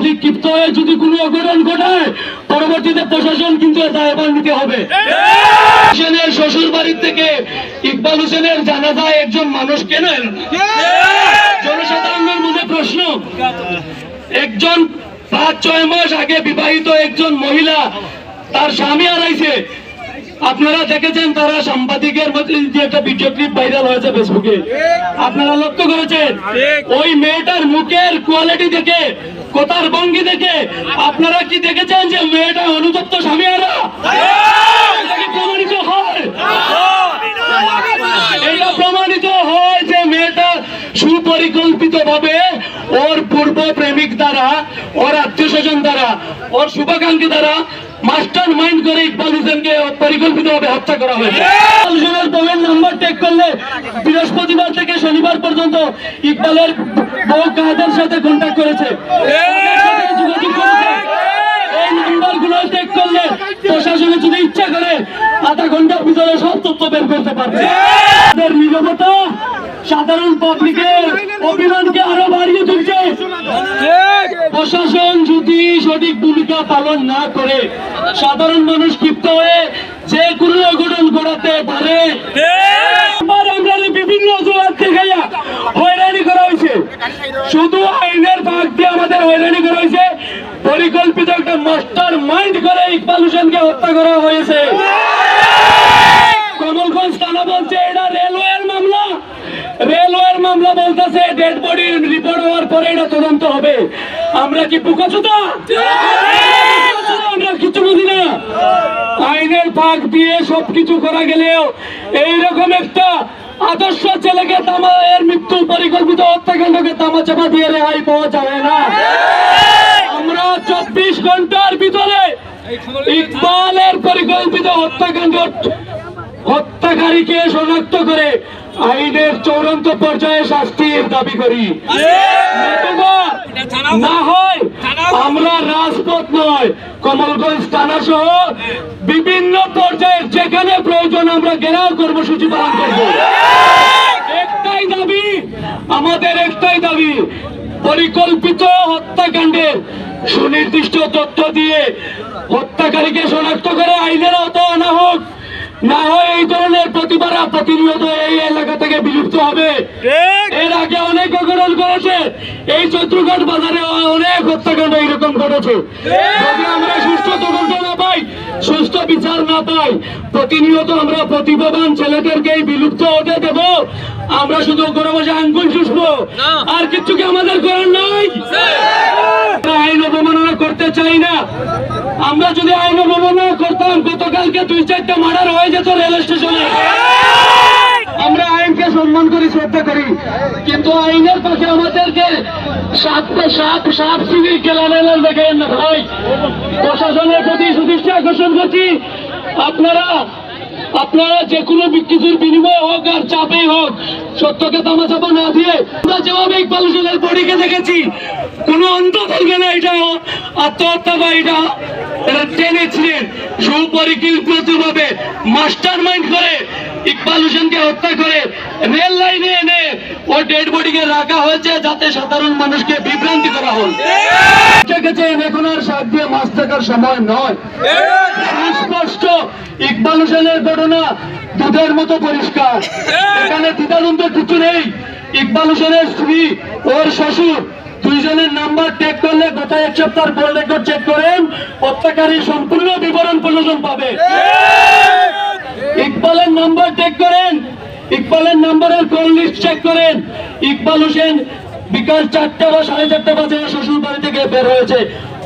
Public ক্ষিপ্ত হয়ে যদি কোনো অঘটন ঘটায় পরবর্তীতে প্রশাসন কিন্তু দায়ভার নিতে হবে। হোসেনের শ্বশুর বাড়ির থেকে ইকবাল হোসেনের জানাজায় একজন মানুষ কেন জনসাধারণের মধ্যে প্রশ্ন একজন পাঁচ ছয় মাস আগে বিবাহিত একজন মহিলা তার স্বামী হারাইছে আপনারা দেখেছেন তারা সাংবাদিকের মধ্যে যে একটা ভিডিও ক্লিপ ভাইরাল হয়েছে ফেসবুকে আপনারা লক্ষ্য করেছেন? ওই মেয়েটার মুখের কোয়ালিটি দেখে কথার ভঙ্গি দেখে আপনারা কি দেখেছেন যে মেয়েটা অনুতপ্ত স্বামী হারা প্রমাণিত হয়। এটা প্রমাণিত হয় যে মেয়েটা সুপরিকল্পিত ভাবে ওর পূর্ব প্রেমিক দ্বারা ওর আত্মীয় স্বজন দ্বারা ওর শুভাকাঙ্ক্ষী দ্বারা মাস্টার মাইন্ড করে ইকবাল হোসেনকে পরিকল্পিত ভাবে হত্যা করা হয়েছে। ইকবাল হোসেনের বউয়ের নাম্বার টেক করলে বৃহস্পতিবার থেকে শনিবার পর্যন্ত ইকবালের বউ কাদের সাথে কন্ট্যাক্ট করেছে? সাধারণ পাবলিকের অভিমানকে আরও বাড়িয়ে তুলছে প্রশাসন যদি সঠিক ভূমিকা পালন না করে সাধারণ মানুষ ক্ষিপ্ত হয়ে যে কোনো অঘটন ঘটাতে পারে। বিভিন্ন অজুহাত দেখাইয়া হয়রানি করা হয়েছে। শুধু আইনের ভাগ দিয়ে আমাদের হয়রানি করা হয়েছে। পরিকল্পিত একটা মাস্টার মাইন্ড করে ইকবাল হোসেনকে হত্যা করা হয়েছে। কমলগঞ্জ থানা বলছে, এটা রেলওয়ের মামলা। রেলওয়ের মামলা বলতেছে, ডেড বডির পরে এটা তদন্ত হবে। আমরা কি পুকাচুতা আমরা কিছু বুঝি না আইনের ফাঁক দিয়ে সবকিছু করা গেলেও এইরকম একটা আদর্শ ছেলেকে তামা এর মৃত্যু পরিকল্পিত হত্যাকাণ্ডকে তামা চাপা দিয়ে রেহাই পাওয়া যাবে না। আমরা চব্বিশ ঘণ্টার ভিতরে ইকবালের পরিকল্পিত হত্যাকাণ্ড হত্যাকারীকে শনাক্ত করে আইনের পর্যায়ে শাস্তির দাবি করি। না হয় আমরা রাজপথ নয়, কমলগঞ্জ থানা সহ বিভিন্ন পর্যায়ের যেখানে প্রয়োজন আমরা ঘেরাও কর্মসূচি পালন করব। একটাই দাবি, আমাদের একটাই দাবি, পরিকল্পিত হত্যাকাণ্ডের সুনির্দিষ্ট তথ্য দিয়ে হত্যাকারীকে শনাক্ত করে আইনের আওতায় আনা হোক, না হয় এই ধরনের প্রতিবারা প্রতিনিয়ত এই এলাকা থেকে বিলুপ্ত হবে। এর আগে অনেক অঘটন করেছে। এই চৈত্রঘাট বাজারে অনেক হত্যাকাণ্ড এইরকম ঘটেছে। যদি আমরা সুস্থ তদন্ত না পাই সুস্থ বিচার না পাই প্রতিনিয়ত আমরা প্রতিভাবান ছেলেদেরকে বিলুপ্ত হতে দেব। আমরা শুধু বসে আঙ্গুল আর কিছু কি আমাদের করার নাই? আইন অবমাননা করতে চাই না। আমরা যদি আইন অবমাননা করতাম, গতকালকে দুই চারটা মার্ডার হয়ে যেত রেল স্টেশনে। আমরা আইনকে সম্মান করি, শ্রদ্ধা করি। কিন্তু আইনের পাশে আমাদেরকে কেলানেলার দেখেন না ভাই। প্রশাসনের প্রতি সুদৃষ্টি আকর্ষণ করছি। আপনারা আপনারা যে কোনো কিছুর বিনিময় হোক আর চাপেই হোক সত্যকে তামাচাপা না দিয়ে আমরা যেভাবে ইকবাল হোসেনের বডিকে দেখেছি কোনো অন্ত থাকবে না এটা আত্মহত্যা বা এটা এটা টেনে ছিলেন। সুপরিকল্পিত ভাবে মাস্টার মাইন্ড করে ইকবাল হোসেনকে হত্যা করে রেল লাইনে এনে ও ডেড বডিকে রাখা হয়েছে যাতে সাধারণ মানুষকে বিভ্রান্তি করা দেখেছেন এখন আর শাক দিয়ে মাছ থাকার সময় নয়। সুস্পষ্ট ইকবাল হোসেনের ঘটনা দুধের মতো পরিষ্কার। এখানে দ্বিধাদ্বন্দ্ব কিছু নেই। ইকবাল হোসেনের স্ত্রী ওর শ্বশুর দুইজনের নাম্বার টেক করলে গত এক সপ্তাহ গোল্ড রেকর্ড চেক করেন হত্যাকারী সম্পূর্ণ বিবরণ প্রয়োজন পাবে। ইকবালের নাম্বার চেক করেন ইকবালের নাম্বারের কল লিস্ট চেক করেন। ইকবাল হোসেন বিকাল চারটা বা সাড়ে চারটা বাজে শ্বশুর বাড়ি থেকে বের হয়েছে।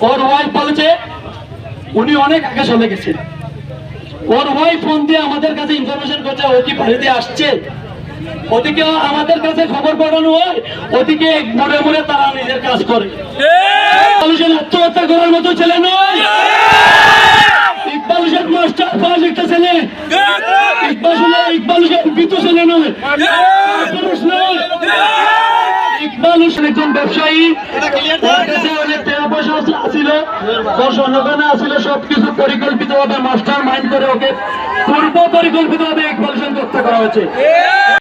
ওর ওয়াইফ বলেছে উনি অনেক আগে চলে গেছেন। ওর ওয়াইফ ফোন দিয়ে আমাদের কাছে ইনফরমেশন করছে, ও কি বাড়িতে আসছে? ওদিকে আমাদের কাছে খবর পাঠানো হয়, ওদিকে মনে মনে তারা নিজের কাজ করে। মানুষের আত্মহত্যা করার মতো ছেলে নয়। ব্যবসায়ী। পয়সা আছিল ওর সবকিছু পরিকল্পিত ভাবে মাস্টার মাইন্ড করে ওকে পূর্ব পরিকল্পিত ভাবে ইকবাল করতে হত্যা করা হয়েছে।